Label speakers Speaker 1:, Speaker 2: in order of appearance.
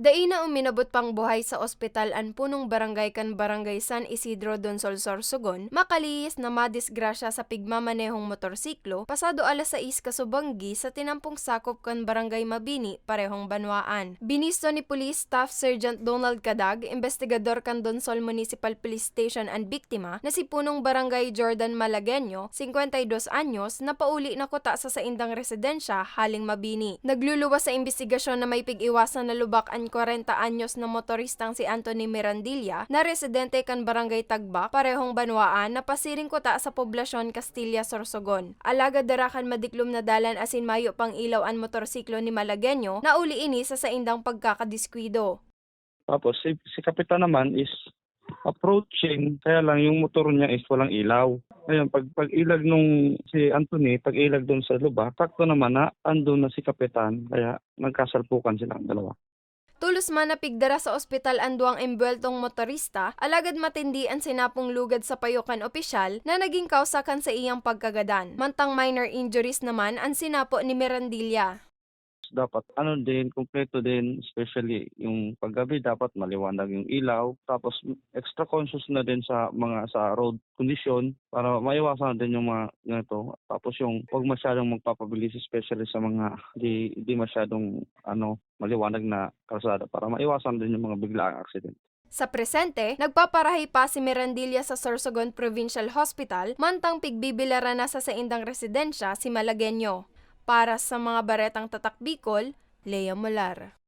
Speaker 1: Daina uminabot pang buhay sa ospital an punong barangay kan barangay San Isidro Donsol Sorsogon, makalihis na madisgrasya sa pigmamanehong motorsiklo pasado alas 6 kasubanggi sa tinampong sakop kan barangay Mabini, parehong banwaan. Binisto ni Police Staff Sergeant Donald Kadag, investigador kan Donsol Municipal Police Station ang biktima na si punong barangay Jordan Malagueño, 52 anyos, na pauli na kuta sa saindang residensya haling Mabini. Nagluluwas sa investigasyon na may pig-iwasan na lubak ang 40 anyos na motoristang si Anthony Mirandilla na residente kan barangay Tagbak, parehong banwaan na pasiring kuta sa poblasyon Castilla Sorsogon. Alaga darakan madiklom na dalan asin mayo pang ilaw ang motorsiklo ni Malagueño na uli ini sa saindang pagkakadiskwido.
Speaker 2: Tapos si, si Kapitan naman is approaching, kaya lang yung motor niya is walang ilaw. Ngayon, pag, pag ilag nung si Anthony, pag ilag doon sa luba, takto naman na andun na si Kapitan, kaya nagkasalpukan silang dalawa.
Speaker 1: Tulos man na pigdara sa ospital ang duwang embweltong motorista, alagad matindi ang sinapong lugad sa payukan opisyal na naging kausakan sa iyang pagkagadan. Mantang minor injuries naman ang sinapo ni Mirandilla.
Speaker 2: Dapat ano din, kompleto din, especially yung paggabi dapat maliwanag yung ilaw. Tapos extra conscious na din sa mga sa road condition para maiwasan din yung mga ganito. Tapos yung huwag masyadong magpapabilis especially sa mga di, di masyadong ano maliwanag na kalsada para maiwasan din yung mga biglaang accident.
Speaker 1: Sa presente, nagpaparahi pa si Mirandilla sa Sorsogon Provincial Hospital, mantang pigbibilara na sa saindang residensya si Malagueño. Para sa mga baretang tatak Bicol, Lea Molar.